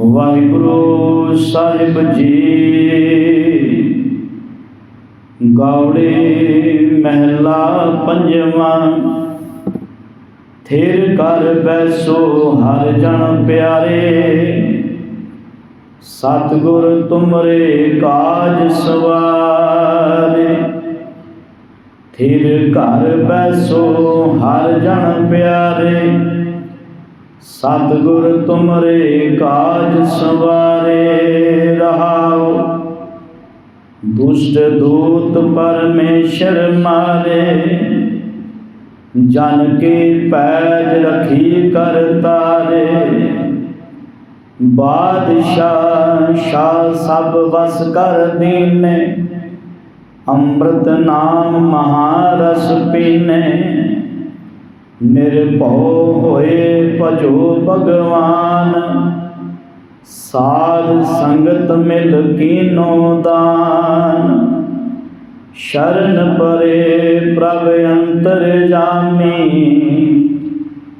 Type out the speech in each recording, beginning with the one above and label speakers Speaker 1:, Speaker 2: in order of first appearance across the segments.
Speaker 1: ਵਾਹਿਗੁਰੂ ਸਾਹਿਬ ਜੀ, ਗਾਉੜੇ ਮਹਿਲਾ ਪੰਜਵਾਂ, ਥਿਰ ਕਰ ਬੈਸੋ ਹਰ ਜਨ ਪਿਆਰੇ, ਸਤਿਗੁਰ ਤੁਮਰੇ ਕਾਜ ਸਵਾਰੇ। ਫਿਰ ਘਰ ਬੈਸੋ, ਹਰ ਜਨ ਪਿਆਰੇ। ਸਤਿਗੁਰ ਤੁਮਰੇ ਕਾਜ ਸਵਾਰੇ ਰਹਾਓ। ਦੁਸ਼ਟ ਦੂਤ ਪਰਮੇਸ਼ਰ ਮਾਰੇ। ਜਨ ਕੇ ਪੈਜ ਰਖੀ ਕਰ ਤਾਰੇ। ਬਾਦਸ਼ਾਹ, ਸ਼ਾਹ ਸਭ ਵਸ ਕਰ ਦੀਨੇ। ਅੰਮ੍ਰਿਤ ਨਾਮ ਮਹਾਰਸ ਪੀਨੇ। ਨਿਰਭਉ ਹੋਏ ਭਜੋ ਭਗਵਾਨ। ਸਾਧ ਸੰਗਤ ਮਿਲ ਕੀਨੋ ਦਾਨ। ਸ਼ਰਨ ਪਰੇ ਪ੍ਰਭ ਅੰਤਰ ਜਾਮੀ।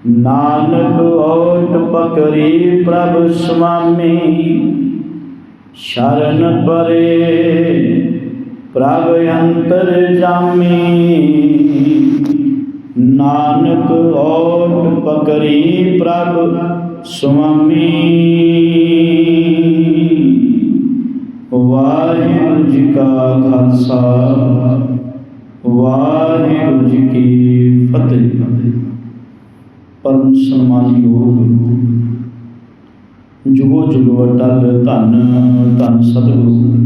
Speaker 1: ਨਾਨਕ ਓਟ ਪਕਰੀ ਪ੍ਰਭ ਸੁਆਮੀ। ਸ਼ਰਨ ਪਰੇ ਪ੍ਰਭ ਅੰਤਰ ਜਾਮੀ। ਨਾਨਕ ਓਟ ਪਕਰੀ ਪ੍ਰਭ ਸੁਆਮੀ। ਵਾਹਿਗੁਰੂ ਜੀ ਕਾ ਖਾਲਸਾ, ਵਾਹਿਗੁਰੂ ਜੀ ਕੀ ਫਤਿਹ। ਪਰਮ ਸਨਮਾਨਯੋਗ ਜੁਗੋ ਜੁਗੋ ਅਟਲ ਧੰਨ ਧੰਨ ਸਤਿਗੁਰੂ।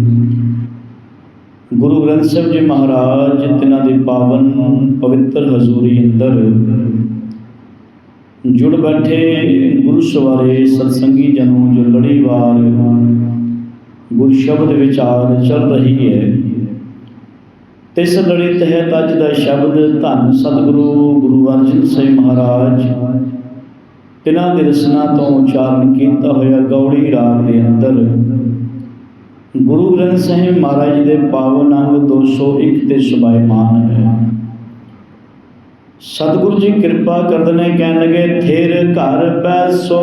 Speaker 1: ਗੁਰੂ ਗ੍ਰੰਥ ਸਾਹਿਬ ਜੀ ਮਹਾਰਾਜ, ਤਿਨਾਂ ਦੇ ਪਾਵਨ ਪਵਿੱਤਰ ਹਜ਼ੂਰੀ ਅੰਦਰ ਜੁੜ ਬੈਠੇ ਗੁਰੂ ਸਵਾਰੇ ਸਤਸੰਗੀ ਜਨੋ ਜੋ ਲੜੀਵਾਰ ਗੁਰ ਸ਼ਬਦ ਵਿਚਾਰ ਚੱਲ ਰਹੀ ਹੈ। ਤਿਸ ਲੜੀ ਤਹਿਤ ਅੱਜ ਦਾ ਸ਼ਬਦ ਧੰਨ ਸਤਿਗੁਰੂ ਗੁਰੂ ਅਰਜਨ ਸਾਹਿਬ ਮਹਾਰਾਜ, ਤਿਨਾਂ ਦੇ ਰਸਨਾ ਤੋਂ ਉਚਾਰਨ ਕੀਤਾ ਹੋਇਆ ਗੌੜੀ ਰਾਗ ਦੇ ਅੰਦਰ ਗੁਰੂ ਗ੍ਰੰਥ ਸਾਹਿਬ ਮਹਾਰਾਜ ਦੇ ਪਾਵਨ ਅੰਗ 201 ਤੇ ਸੁਭਾਇਮਾਨ ਹੈ। ਸਤਿਗੁਰੂ ਜੀ ਕਿਰਪਾ ਕਰਦੇ ਨੇ ਕਹਿਣਗੇ ਥਿਰ ਘਰ ਬੈਸੋ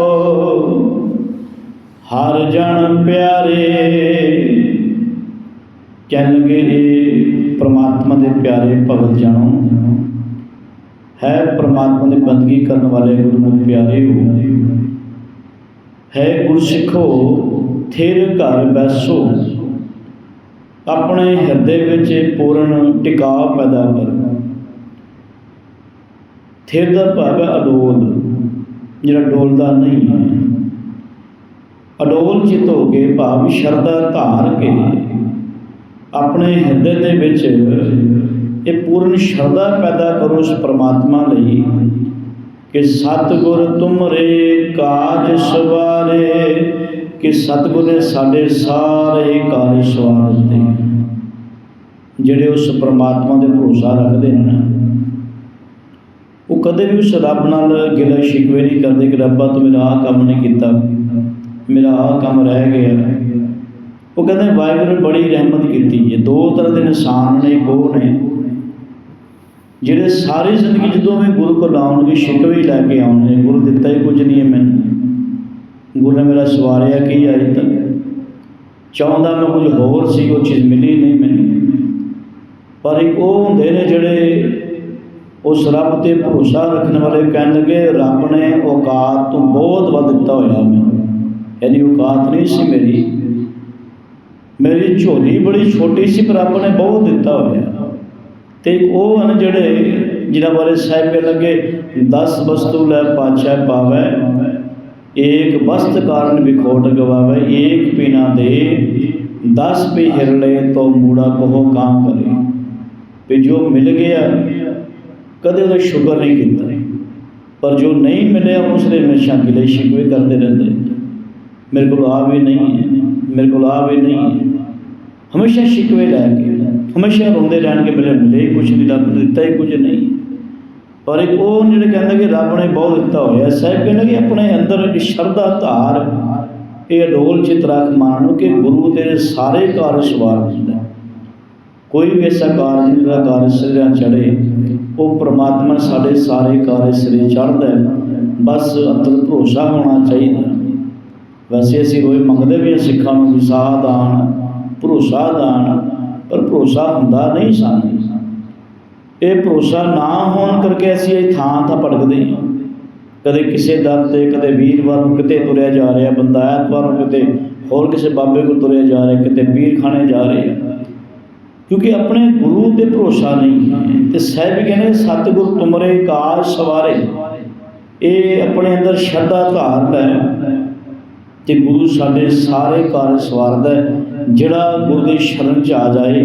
Speaker 1: ਹਰ ਜਨ ਪਿਆਰੇ। ਕਹਿਣਗੇ, ਇਹ ਪ੍ਰਮਾਤਮਾ ਦੇ ਪਿਆਰੇ ਭਗਤ ਜਾਣੋ, ਹੈ ਪ੍ਰਮਾਤਮਾ ਦੀ ਬੰਦਗੀ ਕਰਨ ਵਾਲੇ ਗੁਰਮੁਖ ਪਿਆਰੇ ਹੋ। ਹੈ ਗੁਰਸਿੱਖੋ ਥਿਰ ਘਰ ਬੈਸੋ। ਆਪਣੇ ਹਿਰਦੇ ਵਿੱਚ ਪੂਰਨ ਟਿਕਾਅ ਪੈਦਾ ਕਰੋ। ਥਿਰ ਦਾ ਭਾਵ ਹੈ ਅਡੋਲ, ਜਿਹੜਾ ਡੋਲਦਾ ਨਹੀਂ ਹੈ। ਅਡੋਲ ਚਿਤ ਹੋ ਕੇ ਭਾਵ ਸ਼ਰਧਾ ਧਾਰ ਕੇ ਆਪਣੇ ਹਿਰਦੇ ਦੇ ਵਿੱਚ ਇਹ ਪੂਰਨ ਸ਼ਰਧਾ ਪੈਦਾ ਕਰੋ ਉਸ ਪ੍ਰਮਾਤਮਾ ਲਈ ਕਿ ਸਤਿਗੁਰ ਤੁਮਰੇ ਕਾਜ ਸਵਾਰੇ ਕਿ ਸਤਿਗੁਰ ਨੇ ਸਾਡੇ ਸਾਰੇ ਕਾਰਜ ਸਵਾਰ ਦਿੱਤੇ। ਜਿਹੜੇ ਉਸ ਪਰਮਾਤਮਾ ਦੇ ਭਰੋਸਾ ਰੱਖਦੇ ਨੇ ਉਹ ਕਦੇ ਵੀ ਉਸ ਰੱਬ ਨਾਲ ਗਿਲਾ ਸ਼ਿਕਵੇ ਨਹੀਂ ਕਰਦੇ ਕਿ ਰੱਬਾ ਤੂੰ ਮੇਰਾ ਆਹ ਕੰਮ ਨਹੀਂ ਕੀਤਾ, ਮੇਰਾ ਆਹ ਕੰਮ ਰਹਿ ਗਿਆ। ਉਹ ਕਹਿੰਦੇ ਵਾਹਿਗੁਰੂ ਨੇ ਬੜੀ ਰਹਿਮਤ ਕੀਤੀ। ਹੈ ਦੋ ਤਰ੍ਹਾਂ ਦੇ ਇਨਸਾਨ ਨੇ ਕੋ ਨੇ, ਜਿਹੜੇ ਸਾਰੀ ਜ਼ਿੰਦਗੀ ਜਦੋਂ ਵੀ ਗੁਰੂ ਕੋਲ ਆਉਣਗੇ, ਸ਼ਿਕਵੇ ਹੀ ਲੈ ਕੇ ਆਉਣਗੇ, ਗੁਰੂ ਦਿੱਤਾ ਹੀ ਕੁਝ ਨਹੀਂ ਹੈ ਮੈਨੂੰ ਗੁਰੂ ਨੇ ਮੇਰਾ ਸਵਾਰਿਆ ਕੀ ਅਜੇ ਤੱਕ ਚਾਹੁੰਦਾ ਮੈਂ ਕੁਝ ਹੋਰ ਸੀ, ਉਹ ਚੀਜ਼ ਮਿਲੀ ਨਹੀਂ ਮੈਨੂੰ। ਪਰ ਇੱਕ ਉਹ ਹੁੰਦੇ ਨੇ ਜਿਹੜੇ ਉਸ ਰੱਬ ਤੇ ਭਰੋਸਾ ਰੱਖਣ ਵਾਲੇ ਕਹਿਣ ਲੱਗੇ, ਰੱਬ ਨੇ ਔਕਾਤ ਤੋਂ ਬਹੁਤ ਵੱਧ ਦਿੱਤਾ ਹੋਇਆ ਮੈਨੂੰ। ਯਾਨੀ ਔਕਾਤ ਨਹੀਂ ਸੀ ਮੇਰੀ। ਮੇਰੀ ਝੋਲੀ ਬੜੀ ਛੋਟੀ ਸੀ, ਪਰ ਰੱਬ ਨੇ ਬਹੁਤ ਦਿੱਤਾ ਹੋਇਆ। ਤੇ ਉਹ ਹਨ ਜਿਹੜੇ ਜਿਨ੍ਹਾਂ ਬਾਰੇ ਸਾਹਿਬ ਲੱਗੇ 10 ਵਸਤੂ ਲੈ ਪਾਛੈ ਪਾਵੈ ਏਕ ਵਸਤ ਕਾਰਨ ਵਿਖੋਟ ਗਵਾਵੇ, ਏਕ ਪੀਣਾ ਦੇ 10 ਪੀ ਹਿਰਲੇ ਤੋਂ ਮੂੜਾ ਕਹੋ ਕਾਮ ਕਰੇ। ਵੀ ਜੋ ਮਿਲ ਗਿਆ, ਕਦੇ ਉਹਦਾ ਸ਼ੁਕਰ ਨਹੀਂ ਕੀਤਾ। ਪਰ ਜੋ ਨਹੀਂ ਮਿਲਿਆ, ਉਸ ਦੇ ਹਮੇਸ਼ਾ ਗਿਲੇ ਸ਼ਿਕਵੇ ਕਰਦੇ ਰਹਿੰਦੇ। ਮੇਰੇ ਕੋਲ ਆ ਵੀ ਨਹੀਂ ਹੈ, ਮੇਰੇ ਕੋਲ ਆ ਵੀ ਨਹੀਂ ਹੈ। ਹਮੇਸ਼ਾ ਸ਼ਿਕਵੇ ਲੈ ਕੇ, ਹਮੇਸ਼ਾ ਰੋਂਦੇ ਰਹਿਣਗੇ ਮੇਰੇ ਮਿਲੇ ਕੁਝ ਨਹੀਂ, ਰੱਬ ਦਿੱਤਾ ਹੀ ਕੁਝ ਨਹੀਂ। ਪਰ ਇੱਕ ਉਹ ਜਿਹੜੇ ਕਹਿੰਦੇ ਕਿ ਰੱਬ ਨੇ ਬਹੁਤ ਦਿੱਤਾ ਹੋਇਆ। ਸਾਹਿਬ ਕਹਿੰਦੇ ਕਿ ਆਪਣੇ ਅੰਦਰ ਸ਼ਰਧਾ ਧਾਰ, ਇਹ ਅਡੋਲ ਚਿਤ ਰੱਖ ਮਾਨੋ ਕਿ ਗੁਰੂ ਤੇਰੇ ਸਾਰੇ ਕਾਰਜ ਸਵਾਰ ਦਿੰਦਾ ਕੋਈ ਵੀ ਐਸਾ ਕਾਰਜ ਜਿਹੜਾ ਕਾਰਜ ਸਿਰਾਂ ਚੜੇ ਉਹ ਪ੍ਰਮਾਤਮਾ ਸਾਡੇ ਸਾਰੇ ਕਾਰਜ ਸਿਰੇ ਚੜ੍ਹਦਾ ਬਸ ਅੰਦਰ ਭਰੋਸਾ ਹੋਣਾ ਚਾਹੀਦਾ। ਵੈਸੇ ਅਸੀਂ ਰੋਜ਼ ਮੰਗਦੇ ਵੀ ਹਾਂ ਸਿੱਖਾਂ ਨੂੰ ਵੀ ਸਾਹ ਦਾਨ, ਭਰੋਸਾ ਦਾਨ, ਪਰ ਭਰੋਸਾ ਹੁੰਦਾ ਨਹੀਂ ਸਾਨੂੰ। ਇਹ ਭਰੋਸਾ ਨਾ ਹੋਣ ਕਰਕੇ ਅਸੀਂ ਇਹ ਥਾਂ ਥਾਂ ਭਟਕਦੇ ਹਾਂ। ਕਦੇ ਕਿਸੇ ਦਰ ਤੇ, ਕਦੇ ਵੀਰਵਾਰ ਨੂੰ ਕਿਤੇ ਤੁਰਿਆ ਜਾ ਰਿਹਾ, ਬੰਦਾ ਐਤਵਾਰ ਨੂੰ ਕਿਤੇ ਹੋਰ ਕਿਸੇ ਬਾਬੇ ਕੋਲ ਤੁਰਿਆ ਜਾ ਰਿਹਾ, ਕਿਤੇ ਪੀਰ ਖਾਣੇ ਜਾ ਰਿਹਾ ਕਿਉਂਕਿ ਆਪਣੇ ਗੁਰੂ ਤੇ ਭਰੋਸਾ ਨਹੀਂ ਹੈ। ਤੇ ਸਾਹਿਬ ਵੀ ਕਹਿੰਦੇ, ਸਤਿਗੁਰ ਤੁਮਰੇ ਕਾਜ ਸਵਾਰੇ। ਇਹ ਆਪਣੇ ਅੰਦਰ ਸ਼ਰਧਾ ਧਾਰ ਲੈ ਤੇ ਗੁਰੂ ਸਾਡੇ ਸਾਰੇ ਕਾਰਜ ਸਵਾਰਦਾ ਜਿਹੜਾ ਗੁਰੂ ਦੀ ਸ਼ਰਨ ਚ ਆ ਜਾਏ,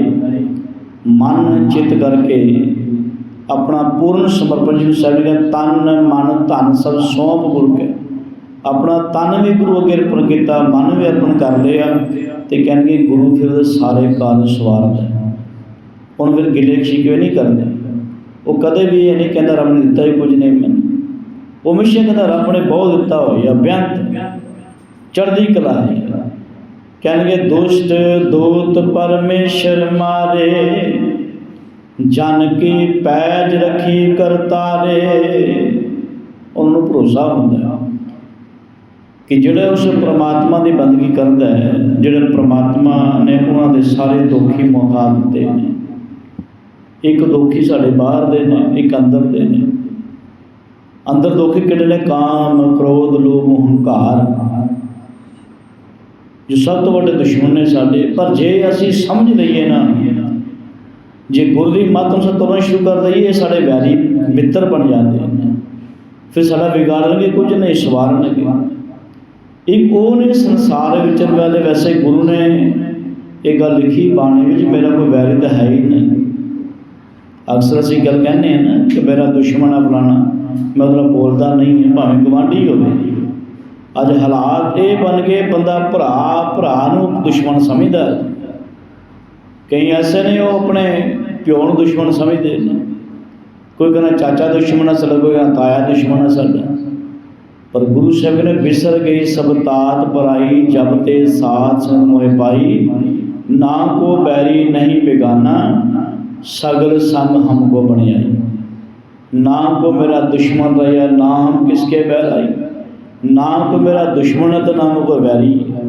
Speaker 1: ਮਨ ਚਿੱਤ ਕਰਕੇ ਆਪਣਾ ਪੂਰਨ ਸਮਰਪਣ ਜਿਹਨੂੰ ਸਾਹਿਬ ਨੇ ਤਨ, ਮਨ, ਧਨ ਸਭ ਸੌਂਪ ਗੁਰੂ ਕੇ। ਆਪਣਾ ਤਨ ਵੀ ਗੁਰੂ ਅੱਗੇ ਅਰਪਣ ਕੀਤਾ, ਮਨ ਵੀ ਅਰਪਣ ਕਰ ਲਿਆ ਤੇ ਕਹਿੰਦੇ ਗੁਰੂ ਫਿਰ ਉਹਦੇ ਸਾਰੇ ਕਾਰਜ ਸਵਾਰਦਾ ਹੁਣ ਫਿਰ ਗਿਲੇ ਸ਼ਿਕਵੇ ਨਹੀਂ ਕਰਦੇ? ਉਹ ਕਦੇ ਵੀ ਇਹ ਨਹੀਂ ਕਹਿੰਦਾ, ਰੱਬ ਨੇ ਦਿੱਤਾ ਹੀ ਕੁਝ ਨਹੀਂ ਮੈਨੂੰ। ਉਹ ਹਮੇਸ਼ਾ ਕਹਿੰਦਾ, ਰੱਬ ਨੇ ਬਹੁਤ ਦਿੱਤਾ ਹੋਇਆ, ਬੇਅੰਤ ਚੜ੍ਹਦੀ ਕਲਾ ਹੈ। ਕਹਿਣਗੇ, ਦੁਸ਼ਟ ਦੂਤ ਪਰਮੇਸ਼ਰ ਮਾਰੇ ਜਨ ਕੀ ਪੈਜ ਰੱਖੀ ਕਰਤਾਰੇ। ਉਹਨੂੰ ਭਰੋਸਾ ਹੁੰਦਾ ਕਿ ਜਿਹੜਾ ਉਸ ਪ੍ਰਮਾਤਮਾ ਦੀ ਬੰਦਗੀ ਕਰਦਾ ਹੈ, ਜਿਹੜੇ ਪ੍ਰਮਾਤਮਾ ਨੇ ਉਹਨਾਂ ਦੇ ਸਾਰੇ ਦੁੱਖੀ ਮੁਕਾ ਦਿੱਤੇ ਨੇ, ਇੱਕ ਦੁੱਖੀ ਸਾਡੇ ਬਾਹਰ ਦੇ ਨੇ, ਇੱਕ ਅੰਦਰ ਦੇ ਨੇ। ਅੰਦਰ ਦੁੱਖੀ ਕਿਹੜੇ ਨੇ? ਕਾਮ, ਕ੍ਰੋਧ, ਲੋਭ, ਹੰਕਾਰ। ਜੋ ਸਭ ਤੋਂ ਵੱਡੇ ਦੁਸ਼ਮਣ ਨੇ ਸਾਡੇ, ਪਰ ਜੇ ਅਸੀਂ ਸਮਝ ਲਈਏ ਨਾ ਜੇ ਗੁਰੂ ਦੀ ਮੱਤ ਅਨੁਸਾਰ ਤੁਰਨਾ ਸ਼ੁਰੂ ਕਰ ਦਈਏ ਇਹ ਸਾਡੇ ਵੈਰੀ ਮਿੱਤਰ ਬਣ ਜਾਂਦੇ ਨੇ। ਫਿਰ ਸਾਡਾ ਵਿਗਾੜਨਗੇ ਕੁਝ ਨਹੀਂ ਸਵਾਰਨਗੇ ਇੱਕ ਉਹ ਨੇ ਸੰਸਾਰ ਵਿੱਚ ਵਾਲੇ ਵੈਸੇ ਗੁਰੂ ਨੇ ਇਹ ਗੱਲ ਲਿਖੀ ਬਾਣੀ ਵਿੱਚ, ਮੇਰਾ ਕੋਈ ਵੈਰੀ ਤਾਂ ਹੈ ਹੀ ਨਹੀਂ। ਅਕਸਰ ਅਸੀਂ ਗੱਲ ਕਹਿੰਦੇ ਹਾਂ ਨਾ ਕਿ ਮੇਰਾ ਦੁਸ਼ਮਣ ਆ ਫਲਾਣਾ, ਮੈਂ ਉਹਦਾ ਬੋਲਦਾ ਨਹੀਂ ਹਾਂ, ਭਾਵੇਂ ਗਵਾਂਢੀ ਹੋਵੇ। ਅੱਜ ਹਾਲਾਤ ਇਹ ਬਣ ਗਏ ਬੰਦਾ ਭਰਾ ਭਰਾ ਨੂੰ ਦੁਸ਼ਮਣ ਸਮਝਦਾ ਕਈ ਐਸੇ ਨੇ ਉਹ ਆਪਣੇ ਪਿਓ ਨੂੰ ਦੁਸ਼ਮਣ ਸਮਝਦੇ ਨੇ ਕੋਈ ਕਹਿੰਦਾ ਚਾਚਾ ਦੁਸ਼ਮਣ ਹੈ ਸਾਡਾ ਕੋਈ ਕਹਿੰਦਾ ਤਾਇਆ ਦੁਸ਼ਮਣ ਹੈ ਸਾਡਾ ਪਰ ਗੁਰੂ ਸਾਹਿਬ ਨੇ ਵਿਸਰ ਗਈ ਸਭ ਤਾਤ ਪਰਾਈ ਜਬ ਤੇ ਸਾਥ ਸੰਗ ਮੋਹਿ ਪਾਈ ਨਾ ਕੋ ਬੈਰੀ ਨਹੀਂ ਬੇਗਾਨਾ ਸਗਲ ਸੰਗ ਹਮਕੋ ਬਣਿਆਈ ਨਾ ਕੋ ਮੇਰਾ ਦੁਸ਼ਮਨ ਰਹਾ ਨਾ ਹਮ ਕਿਸਕੇ बैर आई ਨਾ ਕੋ ਮੇਰਾ ਦੁਸ਼ਮਣ ਹੈ ਤੇ ਨਾ ਕੋ ਵੈਰੀ ਹੈ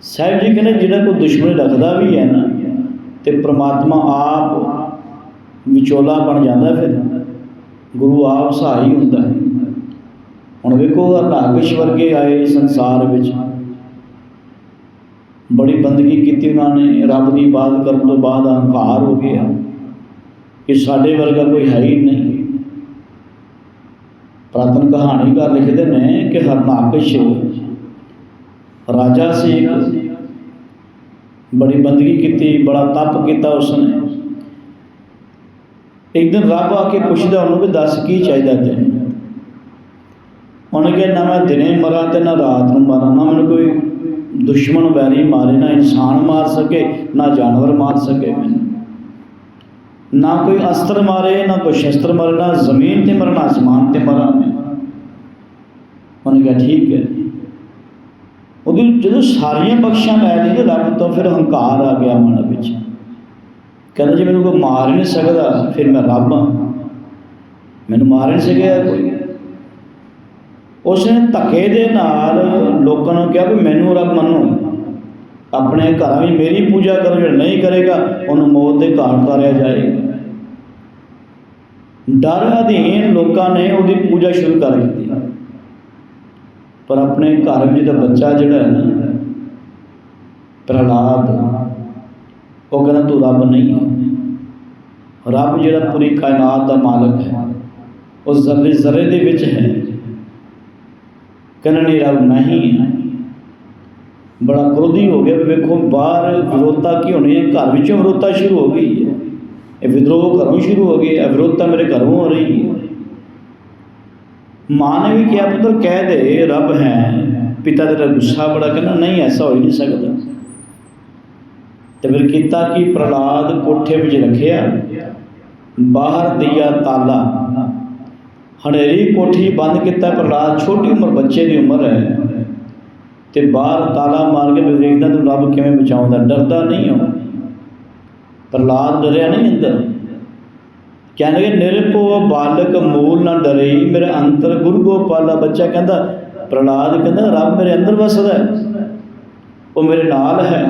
Speaker 1: ਸਾਹਿਬ ਜੀ ਕਹਿੰਦੇ ਜਿਹੜਾ ਕੋਈ ਦੁਸ਼ਮਣ ਰੱਖਦਾ ਵੀ ਹੈ ਨਾ ਤੇ ਪ੍ਰਮਾਤਮਾ ਆਪ ਵਿਚੋਲਾ ਬਣ ਜਾਂਦਾ ਫਿਰ। ਗੁਰੂ ਆਪ ਸਹਾਈ ਹੁੰਦਾ ਹੈ। ਹੁਣ ਵੇਖੋ ਹਰਨਾਕਸ਼ ਵਰਗੇ ਆਏ ਸੰਸਾਰ ਵਿੱਚ। ਬੜੀ ਬੰਦਗੀ ਕੀਤੀ ਉਹਨਾਂ ਨੇ, ਰੱਬ ਦੀ ਇਬਾਦਤ ਕਰਨ ਤੋਂ ਬਾਅਦ ਹੰਕਾਰ ਹੋ ਗਿਆ। ਕਿ ਸਾਡੇ ਵਰਗਾ ਕੋਈ ਹੈ ਹੀ ਨਹੀਂ। ਪ੍ਰਾਤਨ ਕਹਾਣੀਕਾਰ ਲਿਖਦੇ ਨੇ ਕਿ ਹਰਨਾਕਸ਼ ਰਾਜਾ ਸੀ ਇੱਕ ਬੜੀ ਬੰਦਗੀ ਕੀਤੀ, ਬੜਾ ਤਪ ਕੀਤਾ ਉਸਨੇ। ਇੱਕ ਦਿਨ ਰੱਬ ਆ ਕੇ ਪੁੱਛਦਾ ਉਹਨੂੰ ਵੀ ਦੱਸ ਕੀ ਚਾਹੀਦਾ ਤੈਨੂੰ? ਉਹਨੇ ਕਿਹਾ, ਨਾ ਮੈਂ ਦਿਨੇ ਮਰਾਂ ਤੇ ਨਾ ਰਾਤ ਨੂੰ ਮਰਾਂ, ਨਾ ਮੈਨੂੰ ਕੋਈ ਦੁਸ਼ਮਣ ਵੈਰੀ ਮਾਰੇ, ਨਾ ਇਨਸਾਨ ਮਾਰ ਸਕੇ, ਨਾ ਜਾਨਵਰ ਮਾਰ ਸਕੇ ਮੈਨੂੰ। ਨਾ ਕੋਈ ਅਸਤਰ ਮਾਰੇ, ਨਾ ਕੋਈ ਸ਼ਸਤਰ ਮਾਰੇ, ਨਾ ਜ਼ਮੀਨ ਤੇ ਮਰਨਾ ਅਸਮਾਨ ਤੇ ਮਰਾਂ ਮੈਂ। ਉਹਨੇ ਕਿਹਾ, ਠੀਕ ਹੈ। ਉਹਦੀ ਜਦੋਂ ਸਾਰੀਆਂ ਬਖਸ਼ਾਂ ਲੈ ਲਈ ਰੱਬ ਤੋਂ ਫਿਰ ਹੰਕਾਰ ਆ ਗਿਆ ਮਨ ਵਿੱਚ। ਕਹਿੰਦਾ ਜੀ ਮੈਨੂੰ ਕੋਈ ਮਾਰ ਨਹੀਂ ਸਕਦਾ, ਫਿਰ ਮੈਂ ਰੱਬ ਹਾਂ। ਮੈਨੂੰ ਮਾਰ ਨਹੀਂ ਸਕਿਆ ਕੋਈ। ਉਸਨੇ ਧੱਕੇ ਦੇ ਨਾਲ ਲੋਕਾਂ ਨੂੰ ਕਿਹਾ ਵੀ ਮੈਨੂੰ ਰੱਬ ਮੰਨੋ। ਆਪਣੇ ਘਰਾਂ ਵਿੱਚ ਮੇਰੀ ਪੂਜਾ ਕਰੋ, ਜਿਹੜਾ ਨਹੀਂ ਕਰੇਗਾ, ਉਹਨੂੰ ਮੌਤ ਦੇ ਘਾਟ ਤਾਰਿਆ ਜਾਏਗਾ। ਡਰ ਅਧੀਨ ਲੋਕਾਂ ਨੇ ਉਹਦੀ ਪੂਜਾ ਸ਼ੁਰੂ ਕਰ ਦਿੱਤੀ। ਪਰ ਆਪਣੇ ਘਰ ਵਿੱਚ ਦਾ ਬੱਚਾ ਜਿਹੜਾ ਹੈ ਨਾ, ਪ੍ਰਹਲਾਦ, ਉਹ ਕਹਿੰਦਾ ਤੂੰ ਰੱਬ ਨਹੀਂ ਹੈ। ਰੱਬ ਜਿਹੜਾ ਪੂਰੀ ਕਾਇਨਾਤ ਦਾ ਮਾਲਕ ਹੈ, ਉਹ ਜ਼ਰਰੇ ਜ਼ਰਰੇ ਦੇ ਵਿੱਚ ਹੈ। ਕਹਿੰਦਾ ਨਹੀਂ, ਰੱਬ ਨਹੀਂ ਹੈ ਬੜਾ ਕ੍ਰੋਧੀ ਹੋ ਗਿਆ ਵੇਖੋ, ਬਾਹਰ ਵਿਰੋਧਤਾ ਕੀ ਹੋਣੀ ਹੈ? ਘਰ ਵਿੱਚੋਂ ਵਿਰੋਧਤਾ ਸ਼ੁਰੂ ਹੋ ਗਈ ਹੈ। ਇਹ ਵਿਦਰੋਹ ਘਰੋਂ ਸ਼ੁਰੂ ਹੋ ਗਈ ਇਹ ਵਿਰੋਧਤਾ ਮੇਰੇ ਘਰੋਂ ਹੋ ਰਹੀ ਹੈ। ਮਾਂ ਨੇ ਵੀ ਕਿਹਾ, ਪੁੱਤਰ, ਕਹਿ ਦੇ, ਰੱਬ ਹੈ। ਪਿਤਾ ਤੇਰਾ ਗੁੱਸਾ ਬੜਾ ਕਹਿੰਦਾ, ਨਹੀਂ, ਐਸਾ ਹੋ ਹੀ ਨਹੀਂ ਸਕਦਾ। ਤੇ ਫਿਰ ਕੀਤਾ ਕਿ? ਪ੍ਰਲਾਦ ਕੋਠੇ ਵਿੱਚ ਰੱਖਿਆ। ਬਾਹਰ ਦਿਆ ਤਾਲਾ। ਹਨੇਰੀ ਕੋਠੀ ਬੰਦ ਕੀਤਾ। ਪ੍ਰਹਲਾਦ ਛੋਟੀ ਉਮਰ, ਬੱਚੇ ਦੀ ਉਮਰ ਹੈ। ਤੇ ਬਾਹਰ ਤਾਲਾ ਮਾਰ ਕੇ ਵੀ ਵੇਖਦਾ, ਤੂੰ ਰੱਬ ਕਿਵੇਂ ਬਚਾਉਂਦਾ? ਡਰਦਾ ਨਹੀਂ ਹੋ ਪ੍ਰਹਲਾਦ ਡਰਿਆ ਨਹੀਂ ਅੰਦਰ। ਕਹਿੰਦੇ ਨਿਰਭਉ ਬਾਲਕ ਮੂਲ ਨਾ ਡਰੇ, ਮੇਰੇ ਅੰਤਰ ਗੁਰੂ ਗੋਪਾਲਾ ਬੱਚਾ ਕਹਿੰਦਾ, ਪ੍ਰਹਲਾਦ ਕਹਿੰਦਾ, ਰੱਬ ਮੇਰੇ ਅੰਦਰ ਵਸਦਾ ਹੈ, ਉਹ ਮੇਰੇ ਨਾਲ ਹੈ।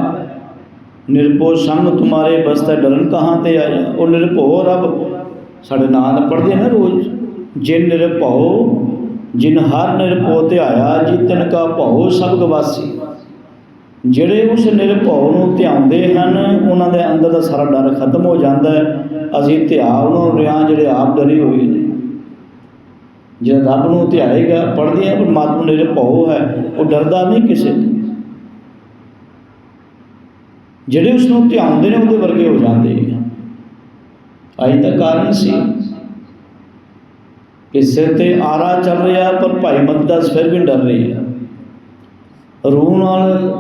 Speaker 1: ਨਿਰਭਉ ਸੰਗ ਤੁਮਾਰੇ ਬਸਤਾ ਡਰਨ ਕਹਾਂ ਤੇ ਆਇਆ? ਉਹ ਨਿਰਭਉ ਰੱਬ, ਸਾਡੇ ਨਾਲ ਪੜ੍ਹਦੇ ਨਾ ਰੋਜ਼। ਜਿਨ ਨਿਰਭਉ, ਜਿਨ ਹਰ ਨਿਰਭਉ ਤੇ ਆਇਆ ਜੀ ਤਿਨ ਕਾ ਭਉ ਸਭ ਗਵਾਸੀ ਜਿਹੜੇ ਉਸ ਨਿਰਭਉ ਨੂੰ ਧਿਆਉਂਦੇ ਹਨ, ਉਹਨਾਂ ਦੇ ਅੰਦਰ ਦਾ ਸਾਰਾ ਡਰ ਖਤਮ ਹੋ ਜਾਂਦਾ ਹੈ। ਅਸੀਂ ਧਿਆ ਉਹਨਾਂ ਨੂੰ ਰਿਆਂ, ਜਿਹੜੇ ਆਪ ਡਰੇ ਹੋਏ ਨੇ। ਜੇ ਰੱਬ ਨੂੰ ਧਿਆਏਗਾ ਪੜ੍ਹਦੇ ਆ, ਪਰਮਾਤਮਾ ਨਿਰਭਉ ਹੈ, ਉਹ ਡਰਦਾ ਨਹੀਂ ਕਿਸੇ ਤੋਂ। ਜਿਹੜੇ ਉਸ ਨੂੰ ਧਿਆਉਂਦੇ ਨੇ, ਉਹਦੇ ਵਰਗੇ ਹੋ ਜਾਂਦੇ ਆ ਅਜੇ ਤਾਂ ਕਾਰਨ ਸੀ ਕਿ ਸਿਰ ਤੇ ਆਰਾ ਚੱਲ ਰਿਹਾ, ਪਰ ਭਾਈ ਦਾ ਸਿਰ ਵੀ ਡਰ ਰਹੀ ਹੈ। ਰੂਹ ਨਾਲ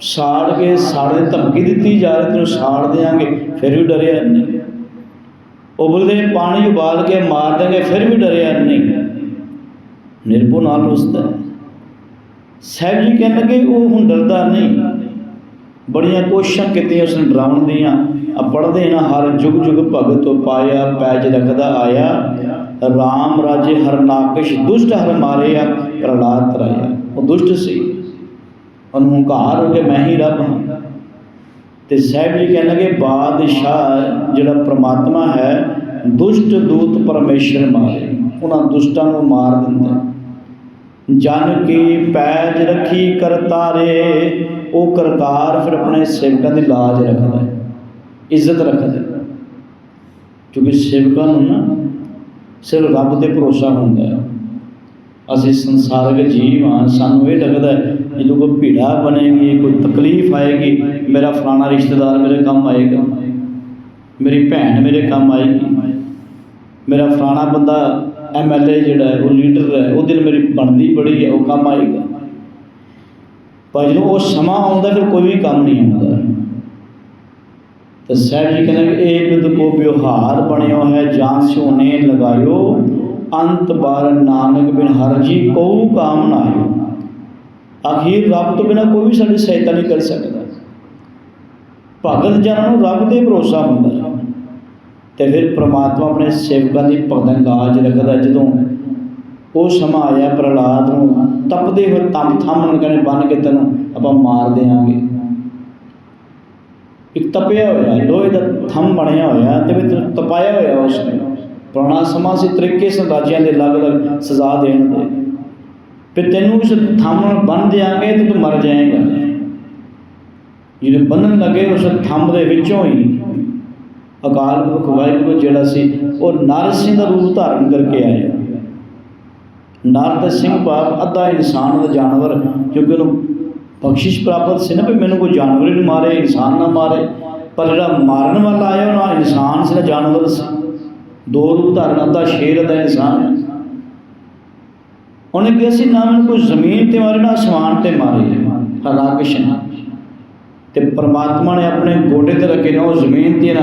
Speaker 1: ਸਾੜ ਕੇ ਸਾੜੇ ਧਮਕੀ ਦਿੱਤੀ ਜਾ ਰਹੀ, ਤੈਨੂੰ ਸਾੜ ਦੇਾਂਗੇ ਫਿਰ ਵੀ ਡਰਿਆ ਨਹੀਂ। ਉਬਲਦੇ ਪਾਣੀ ਉਬਾਲ ਕੇ ਮਾਰ ਦੇਂਗੇ ਫਿਰ ਵੀ ਡਰਿਆ ਨਹੀਂ। ਨਿਰਭਉ ਨਾਲ ਉਸਦਾ ਹੈ। ਸਾਹਿਬ ਜੀ ਕਹਿਣ ਲੱਗੇ, ਉਹ ਹੁਣ ਡਰਦਾ ਨਹੀਂ। ਬੜੀਆਂ ਕੋਸ਼ਿਸ਼ਾਂ ਕੀਤੀਆਂ ਉਸ ਨੂੰ ਡਰਾਉਣ ਦੀਆਂ। ਆ ਪੜ੍ਹਦੇ ਨਾ ਹਰ ਜੁਗ ਜੁਗ ਭਗਤ ਤੋਂ ਪਾਇਆ, ਪੈਜ ਰਖਦਾ ਆਇਆ। RAM ਰਾਜੇ ਹਰ ਨਾਕਸ਼, ਦੁਸ਼ਟ ਹਰ ਮਾਰਿਆ, ਪ੍ਰਹਲਾਦ ਤਰਾਇਆ ਉਹ ਦੁਸ਼ਟ ਸੀ। ਉਹਨੂੰ ਹੰਕਾਰ ਹੋ ਕੇ ਮੈਂ ਹੀ ਰੱਬ ਹਾਂ। ਤੇ ਸਾਹਿਬ ਜੀ ਕਹਿਣ ਲੱਗੇ, ਬਾਦਸ਼ਾਹ ਜਿਹੜਾ ਪ੍ਰਮਾਤਮਾ ਹੈ, ਦੁਸ਼ਟ ਦੂਤ ਪਰਮੇਸ਼ਰ ਮਾਰੇ। ਉਹਨਾਂ ਦੁਸ਼ਟਾਂ ਨੂੰ ਮਾਰ ਦਿੰਦਾ ਜਨ ਕੀ ਪੈਜ ਰੱਖੀ ਕਰਤਾਰੇ ਉਹ ਕਰਤਾਰ ਫਿਰ ਆਪਣੇ ਸੇਵਕਾਂ ਦੀ ਲਾਜ ਰੱਖਦਾ ਹੈ, ਇੱਜ਼ਤ ਰੱਖਦਾ ਹੈ। ਕਿਉਂਕਿ ਸੇਵਕਾਂ ਨੂੰ ਨਾ ਸਿਰਫ ਰੱਬ ਤੇ ਭਰੋਸਾ ਹੁੰਦਾ ਹੈ। ਅਸੀਂ ਸੰਸਾਰਕ ਜੀਵ ਹਾਂ, ਸਾਨੂੰ ਇਹ ਲੱਗਦਾ ਹੈ ਜਦੋਂ ਕੋਈ ਭੀੜਾ ਬਣੇਗੀ ਕੋਈ ਤਕਲੀਫ ਆਏਗੀ ਮੇਰਾ ਫਲਾਣਾ ਰਿਸ਼ਤੇਦਾਰ ਮੇਰੇ ਕੰਮ ਆਏਗਾ ਮੇਰੀ ਭੈਣ ਮੇਰੇ ਕੰਮ ਆਏਗੀ ਮੇਰਾ ਫਲਾਣਾ ਬੰਦਾ ਐਮਐਲਏ ਜਿਹੜਾ ਹੈ ਉਹ ਲੀਡਰ ਹੈ ਉਹਦੇ ਨਾਲ ਮੇਰੀ ਬਣਦੀ ਬੜੀ ਹੈ ਉਹ ਕੰਮ ਆਏਗਾ ਪਰ ਜਦੋਂ ਉਹ ਸਮਾਂ ਆਉਂਦਾ ਫਿਰ ਕੋਈ ਵੀ ਕੰਮ ਨਹੀਂ ਆਉਂਦਾ ਤਾਂ ਸਾਹਿਬ ਜੀ ਕਹਿੰਦੇ ਇਹ ਬਿਦ ਕੋ ਵਿਵਹਾਰ ਬਣਿਓ ਹੈ ਜਾਂ ਸਿਓ ਨੇ ਲਗਾਇਓ ਅੰਤ ਬਾਰ ਨਾਨਕ ਬਿਨ ਹਰ ਜੀ ਕਉ ਕਾਮ ਨਾ ਆਇਓ ਅਖੀਰ ਰੱਬ ਤੋਂ ਬਿਨਾ ਕੋਈ ਵੀ ਸਾਡੀ ਸਹਾਇਤਾ ਨਹੀਂ ਕਰ ਸਕਦਾ। ਭਗਤ ਜਨਾਂ ਨੂੰ ਰੱਬ ਤੇ ਭਰੋਸਾ ਹੁੰਦਾ ਹੈ। ਤੇ ਫਿਰ ਪ੍ਰਮਾਤਮਾ ਆਪਣੇ ਸੇਵਕਾਂ ਦੀ ਭਗਤ ਲਾਜ ਰੱਖਦਾ ਜਦੋਂ ਉਹ ਸਮਾਂ ਆਇਆ, ਪ੍ਰਹਲਾਦ ਨੂੰ ਤਪਦੇ ਹੋਏ ਤਮ ਥੰਮ ਕਹਿੰਦੇ, ਬੰਨ ਕੇ ਤੈਨੂੰ ਆਪਾਂ ਮਾਰ ਦੇਾਂਗੇ ਇੱਕ ਤਪਿਆ ਹੋਇਆ, ਲੋਹੇ ਦਾ ਥੰਮ ਬਣਿਆ ਹੋਇਆ ਤੇ ਵੀ ਤਪਾਇਆ ਹੋਇਆ ਉਸ ਨੇ। ਪੁਰਾਣਾ ਸਮਾਂ ਸੀ ਤਰੀਕੇ ਸਨ ਰਾਜਿਆਂ ਦੇ ਅਲੱਗ-ਅਲੱਗ ਸਜ਼ਾ ਦੇਣ ਦੇ। ਫਿਰ ਤੈਨੂੰ ਉਸ ਥੰਮ ਨਾਲ ਬੰਨ ਦਿਆਂਗੇ ਤੇ ਤੂੰ ਮਰ ਜਾਏਗਾ। ਜਿਹੜੇ ਬੰਨਣ ਲੱਗੇ ਉਸ ਥੰਮ ਦੇ ਵਿੱਚੋਂ ਹੀ ਅਕਾਲ ਪੁਰਖ ਵਾਹਿਗੁਰੂ ਜਿਹੜਾ ਸੀ, ਉਹ ਨਰ ਸਿੰਘ ਦਾ ਰੂਪ ਧਾਰਨ ਕਰਕੇ ਆਇਆ। ਨਰ ਤੇ ਸਿੰਘ ਭਾਵ ਅੱਧਾ ਇਨਸਾਨ ਦਾ ਜਾਨਵਰ, ਕਿਉਂਕਿ ਉਹਨੂੰ ਬਖਸ਼ਿਸ਼ ਪ੍ਰਾਪਤ ਸੀ ਨਾ ਵੀ ਮੈਨੂੰ ਕੋਈ ਜਾਨਵਰ ਹੀ ਨਹੀਂ ਮਾਰੇ, ਇਨਸਾਨ ਨਾ ਮਾਰੇ। ਪਰ ਜਿਹੜਾ ਮਾਰਨ ਵਾਲਾ ਆਇਆ, ਉਹ ਨਾ ਇਨਸਾਨ ਸੀ, ਨਾ ਜਾਨਵਰ ਸੀ। ਦੋ ਰੂਪ ਧਾਰਨ, ਅੱਧਾ ਸ਼ੇਰ, ਅੱਧਾ ਇਨਸਾਨ। ਉਹਨੇ ਕਿਹਾ ਸੀ, ਨਾ ਮੈਨੂੰ ਕੋਈ ਜ਼ਮੀਨ ਤੇ ਮਾਰੇ, ਨਾ ਅਸਮਾਨ ਤੇ ਮਾਰੇ। ਰਾਕਸ਼ਨ ਤੇ ਪਰਮਾਤਮਾ ਨੇ ਆਪਣੇ ਗੋਡੇ ਤੇ ਰੱਖੇ ਨਾ, ਉਹ ਜ਼ਮੀਨ ਤੇ ਨਾ